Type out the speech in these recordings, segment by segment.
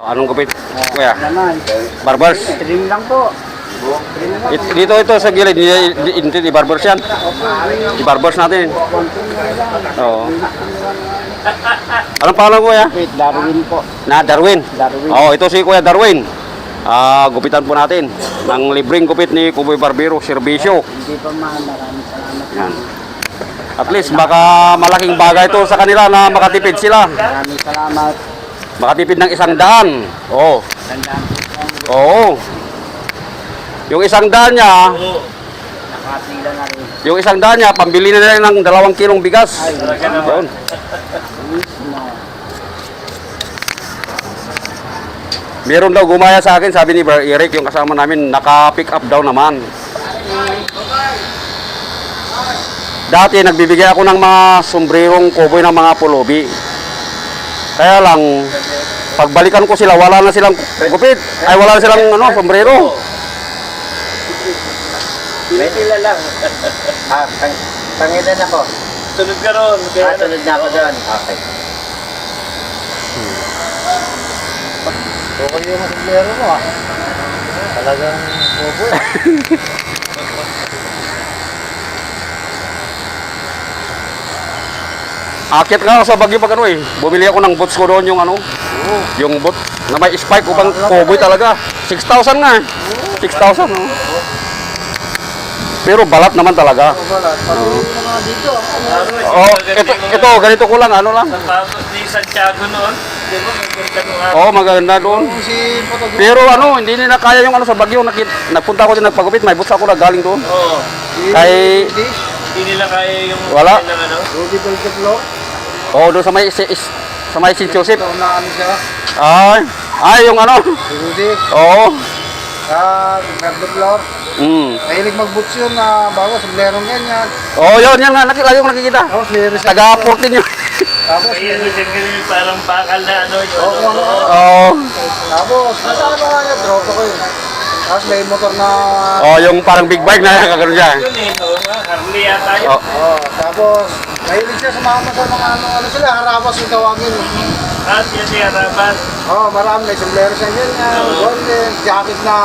Anong gupit? Kuya? Barbers? Trim lang po. It, dito ito sa gilid, hindi hindi di barbers yan. Di barbers natin. Oo. Anong pangalan kuya? Wait, Darwin po. Na Darwin. Darwin. Oo, ito si Kuya Darwin. Ah, gupitan po natin ng libreng gupit ni Kuboy Barbero, serbisyo. Hindi pa mahal. Maraming salamat. Yan. At least baka malaking bagay ito sa kanila na makatipid sila. Maraming salamat. Makatipid ng isang daan. Oo. Po po. Oo. Yung isang daan niya, Nakatila na rin. yung isang daan niya, pambili na nila ng dalawang kilong bigas. Ay, Yun. Meron daw gumaya sa akin, sabi ni Brother Eric, yung kasama namin, naka-pick up daw naman. Dati nagbibigay ako ng mga sombrerong cowboy ng mga pulubi. Kaya lang, pagbalikan ko sila, wala na silang gupit. Ay, wala na silang ano, sombrero. May sila lang. ah, pang, pangilan ako. Sunod ka ron. Ah, sunod na ako doon. Okay. Okay yung sombrero mo ah. Talagang bobo Akit nga ako sa Baguio pag ano eh. Bumili ako ng boots ko doon yung ano. Yung boot na may spike upang cowboy talaga. 6,000 nga eh. 6,000 oh. Pero balat naman talaga. Pati yung mga dito. Oh, ito, ito ganito ko lang, ano lang. Tapos ni Santiago noon. Di ba? Oh, maganda doon. Si photographer. Pero ano, hindi nila kaya yung ano sa Baguio. Nakit, nagpunta ako din nagpagupit, may boots ako na galing doon. Oo. Kay, Hindi nila kaya yung Wala. ano. Rudy Belkeplo. Oh, doon sa may, si, is- sa may St. Joseph. na ano siya. Ay, ay, yung ano. Si Rudy. Oo. Ah, Gardo Flor. Mm. Mahilig mag-boots yun na bago, sombrerong ganyan. Oh, yun, yan nga, nakita yung nakikita. Tapos may reset. Taga-14 yun. Tapos, ano siya ganun, parang bakal na ano. Oo, ano, ano, Oh. tapos, nasaan ba nga niya? Tropa ko yun. Tapos may motor na... Oh, yung parang big bike na kagano siya. Yun eh. Oo nga. Harley yata yun. Oh. Oh, tapos, mahilig siya sumama sa mga ano, ano sila, harapas yung tawagin. Ah, siya siya rabat. Oh, marami, may sombrero siya ganyan, golden, jacket na,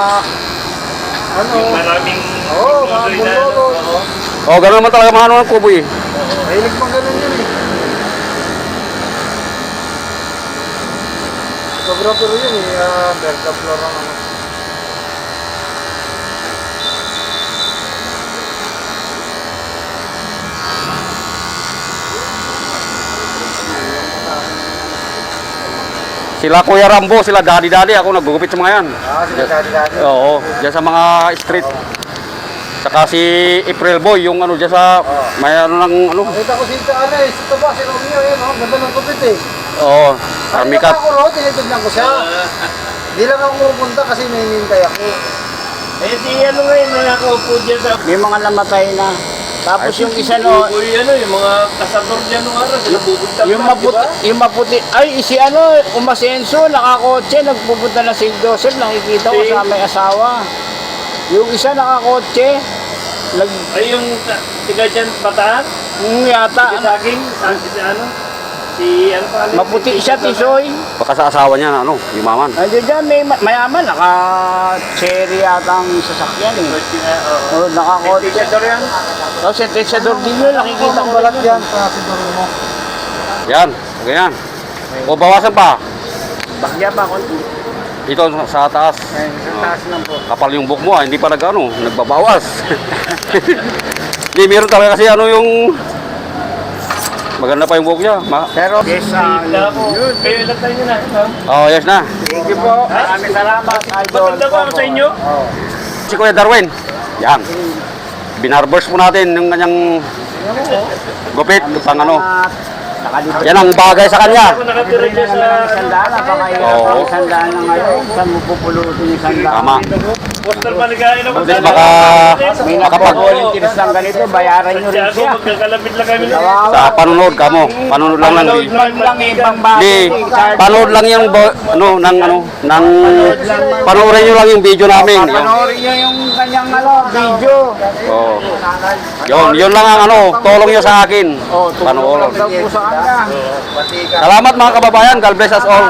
ano, Yung maraming Oo, mga na ano. bulolo. Oo. Oh, gano'n naman talaga mga ano ng kuboy. eh. mahilig pang ganun yun eh. Photographer yun eh, uh, Berta Flor ang ano. Sila Kuya Rambo, sila Daddy Daddy, ako nagugupit sa mga yan. Ah, sila dati-dati. Oo, dyan sa mga street. Saka si April Boy, yung ano dyan sa, may ano ng ano, Nakita ko si ano eh, si Toba, si Romeo yun, oh, ganda ng kupit eh. oo, army cut. Ako ro, tinitignan ko siya. Di lang ako pupunta kasi may hinihintay ako. Eh, si ano ngayon, nakakaupo dyan sa... May mga namatay na. Tapos yung isa no, Uy, ano, yung mga kasador dyan nung araw, sila bubunta yung pa, maputi, di ba? yung maputi, ay si ano, umasenso, nakakotse, nagpupunta na si Joseph, nakikita ko sa may asawa. Yung isa nakakotse, nag, Ay, yung tiga dyan, bataan? yung yata, Tiga saging? Sa, si ano? Si, ano pa? maputi siya, tisoy. Baka sa asawa niya, ano, yumaman. Nandiyan dyan, may ma- mayaman, naka-cherry yata ang sasakyan eh. Oo. Nakakotse. Tigador yan? Tapos yung tesador din yun, nakikita ko balat yan. Yan, ganyan. O, bawasan pa. Bakya pa, konti. Dito sa taas. Ayun, sa taas lang po. Kapal yung buhok mo, ah, hindi pa nag, ano, nagbabawas. Hindi, meron talaga kasi ano yung, maganda pa yung buhok niya. Ma Pero, yes, ah, Wala ko. Kayo ilang tayo na, no? oh, yes na. Thank you po. Maraming salamat. Maganda ba ako sa inyo? Oh. Si Kuya Darwin. Yan. Binarbers po natin yung kanyang gupit, pang ano. Yan ang bagay sa kanya. Nakatira dyan sa... Sandaan na, baka Oo. yung sandaan na ngayon. Saan mo pupulutin yung sandaan? Tama. Nagkain ako. At least baka, May makapag, nagpo-volunteers lang ganito, bayaran nyo rin siya. magkakalapit lang kami na. sa panunod kamo, panunod lang lang. Panood man lang bago. Di, panood lang yung, ano, ng, ano, ng, panoorin nyo lang yung video namin. Panoorin nyo yung kanyang ano, video. oh. Yun, yun lang ang ano, tulong nyo sa akin. Oh, lang kanya. Salamat mga kababayan, God bless us all.